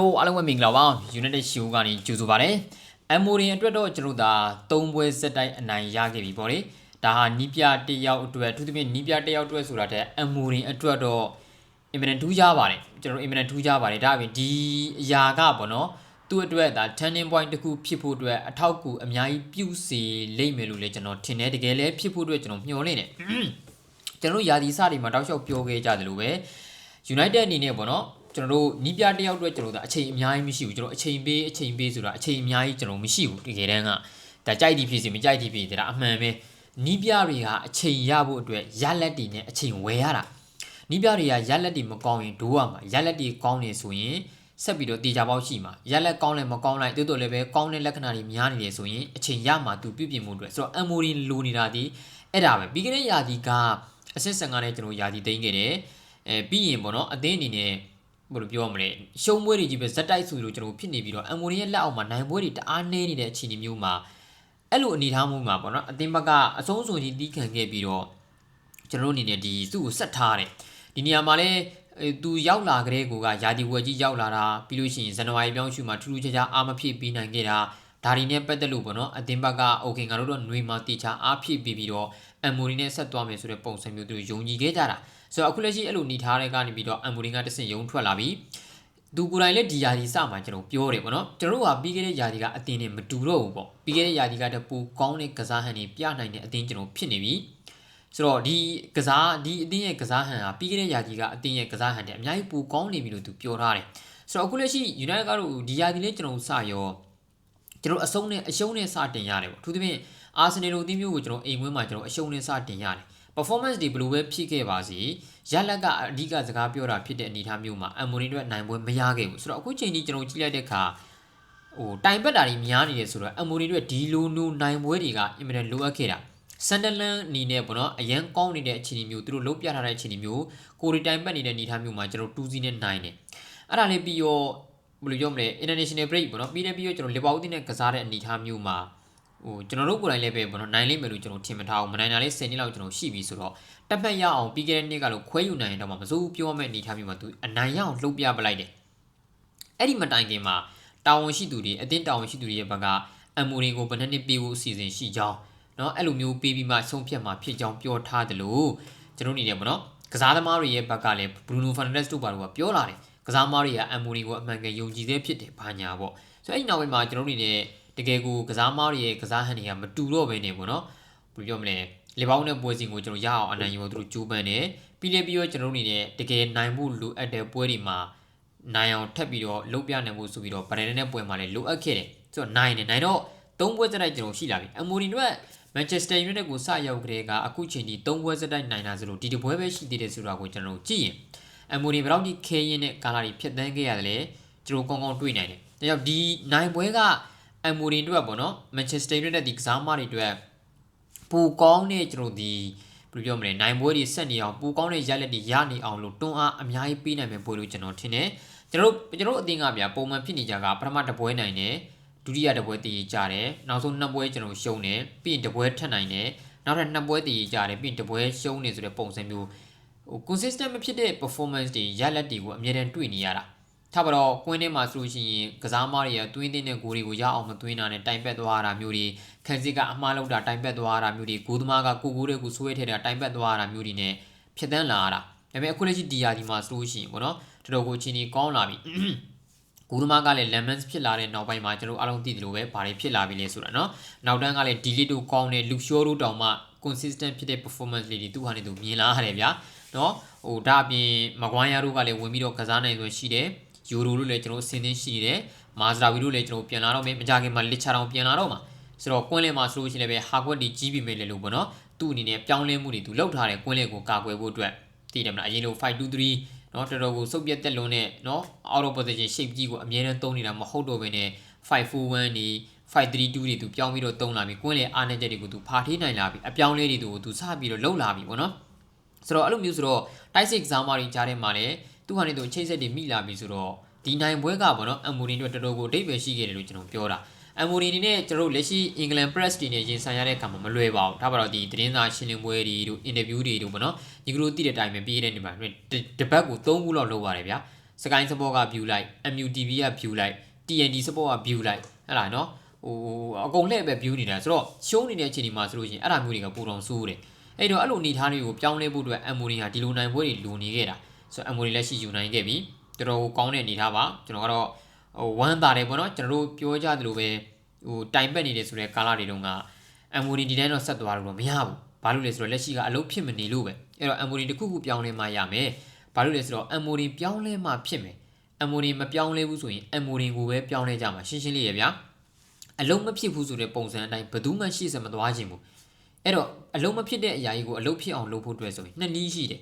ဟိုအားလုံးပဲမင်္ဂလာပါ United Show ကနေကြိုဆိုပါရစေ။ Amorin အတွက်တော့ကျွန်တော်တို့ဒါ၃ပွဲစက်တိုက်အနိုင်ရခဲ့ပြီပေါ့လေ။ဒါဟာနီးပြတယောက်အတွက်သူသဖြင့်နီးပြတယောက်အတွက်ဆိုတာတဲ့ Amorin အတွက်တော့အင်မတန်ထူးခြားပါတယ်။ကျွန်တော်တို့အင်မတန်ထူးခြားပါတယ်။ဒါအပြင်ဒီအရာကပေါ့နော်။သူ့အတွက်ဒါ turning point တစ်ခုဖြစ်ဖို့အတွက်အထောက်အကူအများကြီးပြုစီလိမ့်မယ်လို့လည်းကျွန်တော်ထင်တယ်။တကယ်လည်းဖြစ်ဖို့အတွက်ကျွန်တော်မျှော်လင့်တယ်။ကျွန်တော်တို့ယာဒီစတွေမှာတောက်လျှောက်ပြောခဲ့ကြတယ်လို့ပဲ United အနေနဲ့ပေါ့နော် ကျွန်တော်တို့နီးပြတယောက်အတွက်ကျွန်တော်တို့အချိန်အများကြီးမရှိဘူးကျွန်တော်အချိန်ပေးအချိန်ပေးဆိုတာအချိန်အများကြီးကျွန်တော်မရှိဘူးတကယ်တမ်းကဒါကြိုက်သည်ဖြစ်စီမကြိုက်သည်ဖြစ်စီဒါအမှန်ပဲနီးပြတွေကအချိန်ရဖို့အတွက်ရလက်တွေနဲ့အချိန်ဝယ်ရတာနီးပြတွေကရလက်တွေမကောင်းရင်ဒိုးရမှာရလက်တွေကောင်းနေဆိုရင်ဆက်ပြီးတော့တေချာပေါက်ရှိမှာရလက်ကောင်းလည်းမကောင်းလိုက်တိုးတိုးလည်းပဲကောင်းတဲ့လက္ခဏာတွေများနေတယ်ဆိုရင်အချိန်ရမှာသူပြည့်ပြည့်မှုအတွက်ဆိုတော့အမိုရီလိုနေတာဒီအဲ့ဒါပဲပြီးခဲ့တဲ့ယာဒီကအဆင့်15နဲ့ကျွန်တော်ယာဒီသိမ်းခဲ့တယ်အဲပြီးရင်ပေါ့နော်အသင်းအနေနဲ့ ဘယ်လိုပြောရမလဲရှုံးပွဲတွေကြီးပဲဇက်တိုက်စုလို့ကျွန်တော်ဖြစ်နေပြီးတော့အန်မိုနီရဲ့လက်အောက်မှာနိုင်ပွဲတွေတအားနှဲနေတဲ့အခြေအနေမျိုးမှာအဲ့လိုအနေထားမျိုးမှာပေါ့နော်အသင်းဘက်ကအဆုံးစွန်ကြီးတီးခံခဲ့ပြီးတော့ကျွန်တော်တို့အနေနဲ့ဒီသူ့ကိုဆက်ထားတယ်ဒီနေရာမှာလည်းသူရောက်လာကြတဲ့ကိုကယာတီဝက်ကြီးရောက်လာတာပြီးလို့ရှိရင်ဇန်နဝါရီပြောင်းရှုမှာထူးထူးခြားခြားအားမဖြစ်ပြီးနိုင်ခဲ့တာဒါရီနဲ့ပတ်သက်လို့ပေါ့နော်အသင်းဘက်ကအိုကေငါတို့တော့ຫນွေမှာတေချာအားဖြစ်ပြီးပြီးတော့အန်မိုနီနဲ့ဆက်သွားမယ်ဆိုတဲ့ပုံစံမျိုးသူတို့ယုံကြည်ခဲ့ကြတာ ဆိုတော့အခုလက်ရှိအဲ့လိုနေထားတဲ့ကနေပြီးတော့အမ်မိုရီကတဆင့်ယုံထွက်လာပြီးသူကိုယ်တိုင်လည်းဒီယာဒီစမှကျွန်တော်ပြောတယ်ပေါ့နော်ကျွန်တော်တို့ကပြီးခဲ့တဲ့ယာဒီကအတင်းနဲ့မတူတော့ဘူးပေါ့ပြီးခဲ့တဲ့ယာဒီကတပူကောင်းတဲ့ကစားဟန်တွေပြနိုင်တဲ့အတင်းကျွန်တော်ဖြစ်နေပြီဆိုတော့ဒီကစားဒီအတင်းရဲ့ကစားဟန်ဟာပြီးခဲ့တဲ့ယာဒီကအတင်းရဲ့ကစားဟန်တွေအများကြီးပူကောင်းနေပြီလို့သူပြောထားတယ်ဆိုတော့အခုလက်ရှိ United ကတော့ဒီယာဒီလေးကျွန်တော်စရောကျွန်တော်အဆုံးနဲ့အရှုံးနဲ့စတင်ရတယ်ပေါ့အထူးသဖြင့်အာဆင်နယ်လိုအသင်းမျိုးကိုကျွန်တော်အိမ်ဝင်းမှာကျွန်တော်အရှုံးနဲ့စတင်ရတယ် performance တွေဘယ်လိုပဲဖြစ်ခဲ့ပါစေရလက်ကအဓိကစကားပြောတာဖြစ်တဲ့အနေအထားမျိုးမှာအမ်မိုနီတို့နိုင်ပွဲမရခဲ့ဘူးဆိုတော့အခုချိန်ကြီးကျွန်တော်ကြည့်လိုက်တဲ့အခါဟိုတိုင်ပတ်တာတွေများနေတယ်ဆိုတော့အမ်မိုနီတို့ဒီလိုနိုနိုင်ပွဲတွေကအင်မတန်လိုအပ်ခဲ့တာဆန်ဒလန်အနေနဲ့ပေါ့နော်အရန်ကောင်းနေတဲ့အခြေအနေမျိုးသူတို့လုံးပြထားတဲ့အခြေအနေမျိုးကိုရီတိုင်ပတ်နေတဲ့အနေအထားမျိုးမှာကျွန်တော်2စီးနဲ့နိုင်တယ်အဲ့ဒါလေးပြီးတော့ဘယ်လိုပြောမလဲ international break ပေါ့နော်ပြီးတယ်ပြီးတော့ကျွန်တော်လီဗာပူးတင်းနဲ့ကစားတဲ့အနေအထားမျိုးမှာ ဟိုကျွန်တော်တို့ကိုယ်တိုင်လည်းပဲပေါ့နော်နိုင်လိမ့်မယ်လို့ကျွန်တော်ထင်မထားဘူးမနိုင်တာလေး10နှစ်လောက်ကျွန်တော်ရှိပြီဆိုတော့တက်မှတ်ရအောင်ပြီးခဲ့တဲ့နှစ်ကလို့ခွဲယူနိုင်ရင်တော့မစိုးပြောမဲ့အနေထားမျိုးမှာသူအနိုင်ရအောင်လှုပ်ပြပလိုက်တယ်အဲ့ဒီမတိုင်ခင်မှာတာဝန်ရှိသူတွေအတင်းတာဝန်ရှိသူတွေရဲ့ဘက်ကအမ်မိုရီကိုဘယ်နှစ်နှစ်ပေးဖို့အစီအစဉ်ရှိကြောင်းเนาะအဲ့လိုမျိုးပေးပြီးမှဆုံးဖြတ်မှာဖြစ်ကြောင်းပြောထားတယ်လို့ကျွန်တော်နေတယ်ပေါ့နော်ကစားသမားတွေရဲ့ဘက်ကလည်းဘရူနိုဖာနန်ဒက်စ်တို့ပါတော့ပြောလာတယ်ကစားသမားတွေကအမ်မိုရီကိုအမှန်ကန်ယုံကြည်သေးဖြစ်တယ်ဘာညာပေါ့ဆိုတော့အဲ့ဒီနောက်ပိုင်းမှာကျွန်တော်နေနဲ့ တကယ်ကိုကစားမားတွေရဲ့ကစားဟန်တွေကမတူတော့ဘဲနေပေါ့နော်ဘယ်လိုပြောမလဲလေပေါင်းတဲ့ပွဲစဉ်ကိုကျွန်တော်ရအောင်အနိုင်ယူဖို့သူတို့ကြိုးပမ်းတယ်ပြီးလေပြီးတော့ကျွန်တော်တို့အနေနဲ့တကယ်နိုင်မှုလိုအပ်တဲ့ပွဲတွေမှာနိုင်အောင်ထပ်ပြီးတော့လုတ်ပြနိုင်ဖို့ဆိုပြီးတော့ဗရန်နဲ့ပွဲမှာလည်းလိုအပ်ခဲ့တယ်ဆိုတော့နိုင်တယ်နိုင်တော့သုံးပွဲစတိုက်ကျွန်တော်ရှိလာပြီအမိုနီတို့မန်ချက်စတာယူနိုက်တက်ကိုစရောက်ကြတဲ့ကအခုချိန်ဒီသုံးပွဲစတိုက်နိုင်တာဆိုလို့ဒီတပွဲပဲရှိသေးတယ်ဆိုတာကိုကျွန်တော်ကြည့်ရင်အမိုနီဘယ်တော့ဒီခဲရင်နဲ့ကာလာတွေဖြတ်တန်းခဲ့ရတယ်လေကျွန်တော်ကောင်းကောင်းတွေ့နိုင်တယ်ဒါကြောင့်ဒီနိုင်ပွဲက အမိုရီတို့ပေါ့နော်မန်ချက်စတာယူနိုက်တက်ဒီကစားမတွေအတွက်ပူကောင်းတဲ့ကျွန်တော်ဒီဘယ်လိုပြောမလဲနိုင်ပွဲတွေဆက်နေအောင်ပူကောင်းတဲ့ရက်လက်တွေရနေအောင်လို့တွန်းအားအများကြီးပေးနိုင်မယ်ပွဲလို့ကျွန်တော်ထင်တယ်ကျွန်တော်တို့ကျွန်တော်တို့အသင်းကဗျာပုံမှန်ဖြစ်နေကြကပထမတစ်ပွဲနိုင်တယ်ဒုတိယတစ်ပွဲတည်ကြတယ်နောက်ဆုံးနှစ်ပွဲကျွန်တော်ရှုံးတယ်ပြီးရင်တစ်ပွဲထပ်နိုင်တယ်နောက်ထပ်နှစ်ပွဲတည်ကြတယ်ပြီးရင်တစ်ပွဲရှုံးနေဆိုတဲ့ပုံစံမျိုးဟို consistent မဖြစ်တဲ့ performance တွေရက်လက်တွေကိုအမြဲတမ်းတွေ့နေရတာ ထားပါတော့ကွင်းထဲမှာဆိုလို့ရှိရင်ကစားမတွေရသွင်းတဲ့ဂိုးတွေကိုရအောင်မသွင်းတာနဲ့တိုင်ပတ်သွားတာမျိုးတွေခန်းစစ်ကအမှားလောက်တာတိုင်ပတ်သွားတာမျိုးတွေဂိုးသမားကကိုကိုတွေကိုဆွဲထည့်တာတိုင်ပတ်သွားတာမျိုးတွေနဲ့ဖြစ်တန်းလာတာဒါပေမဲ့အခုလက်ရှိဒီယာဒီမှာဆိုလို့ရှိရင်ပေါ့နော်တော်တော်ကိုအချိန်ကြီးကောင်းလာပြီဂူရမကလည်း lemons ဖြစ်လာတဲ့နောက်ပိုင်းမှာကျွန်တော်အားလုံးသိတယ်လို့ပဲဘာတွေဖြစ်လာပြီလဲဆိုတာနော်နောက်တန်းကလည်း delete တို့ကောင်းတယ် look show တို့တောင်မှ consistent ဖြစ်တဲ့ performance လေးတွေသူ့ဟာနေသူမြင်လာရတယ်ဗျာနော်ဟိုဒါအပြင်မကွိုင်းယာတို့ကလည်းဝင်ပြီးတော့ကစားနိုင်ဆိုရှိတယ် ။ Euro လို့လည်းကျွန်တော်အဆင်သင့်ရှိနေတယ်။ Maserati လို့လည်းကျွန်တော်ပြန်လာတော့မယ်။မကြခင်မှာ Lichar တောင်ပြန်လာတော့မှာ။ဆိုတော့ကွင်းလင်းမှာဆိုလို့ရှိရင်လည်းပဲဟာကွက်တီကြီးပြီမဲ့လည်းလို့ပေါ့နော်။သူ့အနေနဲ့ပြောင်းလဲမှုတွေသူလောက်ထားတဲ့ကွင်းလင်းကိုကာကွယ်ဖို့အတွက်သိတယ်မလား။အရင်လို523နော်တော်တော်ကိုစုပ်ပြက်တက်လွန်းတဲ့နော် out of position shape ကြီးကိုအမြဲတမ်းသုံးနေတာမဟုတ်တော့ဘဲနဲ့541နေ532တွေသူပြောင်းပြီးတော့သုံးလာပြီကွင်းလေအားနေချက်တွေကိုသူဖာထေးနိုင်လာပြီအပြောင်းလဲတွေကိုသူစပြီးတော့လှုပ်လာပြီပေါ့နော်ဆိုတော့အဲ့လိုမျိုးဆိုတော့ type 6 exam တွေကြားထဲမှာလည်းသူဟာနေသူအချိန်ဆက်တွေမိလာပြီဆိုတော့ ဒီနိုင်ပွဲကပေါ့နော်အမ်မိုရီတို့တော်တော်ကိုအတိတ်ပဲရှိခဲ့တယ်လို့ကျွန်တော်ပြောတာအမ်မိုရီနေနဲ့ကျွန်တော်တို့လက်ရှိအင်္ဂလန်ပရက်စ်တွေနဲ့ရင်ဆိုင်ရတဲ့အခါမှာမလွယ်ပါဘူးဒါပါတော့ဒီသတင်းစာရှင်းလင်းပွဲတွေတို့အင်တာဗျူးတွေတို့ပေါ့နော်ညီကတို့သိတဲ့အတိုင်းပဲပြီးတဲ့နေမှာတပတ်ကို3ခုလောက်လုပ်ပါတယ်ဗျာစကိုင်းစပေါ်က view လိုက် MUTV က view လိုက် TND စပေါ်က view လိုက်ဟဲ့လားနော်ဟိုအကုန်လှည့်ပဲ view နေတာဆိုတော့ရှုံးနေတဲ့အချိန်ဒီမှာဆိုလို့ရှိရင်အဲ့ဒါမျိုးတွေကပူတော်ဆိုးတယ်အဲ့တော့အဲ့လိုအနေထားတွေကိုပြောင်းလဲဖို့အတွက် MOD ဟာဒီလိုနိုင်ပွဲတွေလိုနေခဲ့တာဆိုတော့ MOD လက်ရှိယူနိုင်ခဲ့ပြီ တော်တော်ကောင်းတဲ့အနေထားပါကျွန်တော်ကတော့ဟိုဝမ်းသာတယ်ပေါ့နော်ကျွန်တော်တို့ပြောကြသလိုပဲဟိုတိုင်ပက်နေတယ်ဆိုတဲ့ကာလတွေတုန်းက MOD ဒီတိုင်းတော့ဆက်သွားလို့တော့မရဘူးဘာလို့လဲဆိုတော့လက်ရှိကအလုပ်ဖြစ်မနေလို့ပဲအဲ့တော့ MOD တစ်ခုခုပြောင်းလဲမှရမယ်ဘာလို့လဲဆိုတော့ MOD ပြောင်းလဲမှဖြစ်မယ် MOD မပြောင်းလဲဘူးဆိုရင် MOD ကိုပဲပြောင်းလဲကြမှာရှင်းရှင်းလေးရဗျာအလုံးမဖြစ်ဘူးဆိုတဲ့ပုံစံအတိုင်းဘယ်သူမှရှေ့ဆက်မသွားခြင်းဘူးအဲ့တော့အလုံးမဖြစ်တဲ့အရာကြီးကိုအလုံးဖြစ်အောင်လုပ်ဖို့အတွက်ဆိုရင်နှစ်နည်းရှိတယ်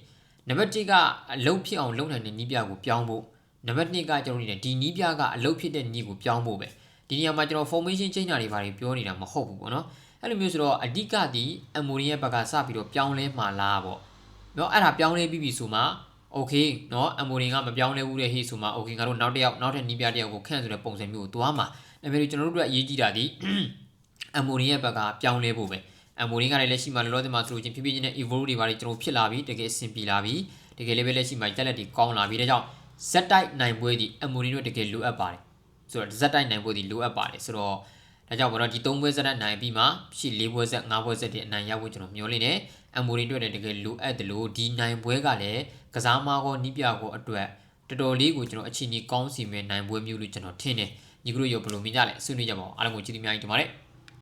နံပါတ်1ကအလုပ်ဖြစ်အောင်လုပ်နိုင်တဲ့နီးပြကိုပြောင်းဖို့နံပါတ်2ကကျွန်တော်တို့ဒီနီးပြကအလုပ်ဖြစ်တဲ့နီးကိုပြောင်းဖို့ပဲဒီနေရာမှာကျွန်တော် formation ချိန်တာတွေဘာတွေပြောနေတာမဟုတ်ဘူးပေါ့နော်အဲ့လိုမျိုးဆိုတော့အဓိကဒီ MOD ရဲ့ဘက်ကစပြီးတော့ပြောင်းလဲမှာလားပေါ့နော်အဲ့ဒါပြောင်းလဲပြီးပြီဆိုမှ okay နော် MOD ကမပြောင်းလဲဘူးတဲ့ဟေ့ဆိုမှ okay ငါတို့နောက်တစ်ယောက်နောက်ထပ်နီးပြတစ်ယောက်ကိုခန့်ဆိုတဲ့ပုံစံမျိုးကိုသွားမှာဒါပေမဲ့ကျွန်တော်တို့အတွက်အရေးကြီးတာဒီ MOD ရဲ့ဘက်ကပြောင်းလဲဖို့ပဲ MOD ကလည်းလက်ရှိမှာလောလောဆယ်မှာဆိုလို့ချင်းဖြည်းဖြည်းချင်းနဲ့ evolve တွေပါလေကျွန်တော်ဖြစ်လာပြီတကယ်အဆင်ပြေလာပြီတကယ်လည်းပဲလက်ရှိမှာတက်လက်တွေကောင်းလာပြီဒါကြောင့် Z တိုက်နိုင်ပွဲဒီ MOD တို့တကယ်လိုအပ်ပါတယ်ဆိုတော့ Z တိုက်နိုင်ပွဲဒီလိုအပ်ပါတယ်ဆိုတော့ဒါကြောင့်ဘာလို့ဒီ၃ပွဲဇက်နဲ့နိုင်ပြီးမှရှေ့၄ပွဲဇက်၅ပွဲဇက်တွေအနိုင်ရဖို့ကျွန်တော်မျှော်လင့်တယ်။ MOD အတွက်လည်းတကယ်လိုအပ်တယ်လို့ဒီနိုင်ပွဲကလည်းကစားမားကောနီးပြကောအတွက်တော်တော်လေးကိုကျွန်တော်အချိန်ကြီးကောင်းစီမဲ့နိုင်ပွဲမျိုးလို့ကျွန်တော်ထင်တယ်။ညီကတို့ရောဘယ်လိုမြင်ကြလဲဆွေးနွေးကြပါဦးအားလုံးကိုကျေးဇူးများကြီးတင်ပါတယ်။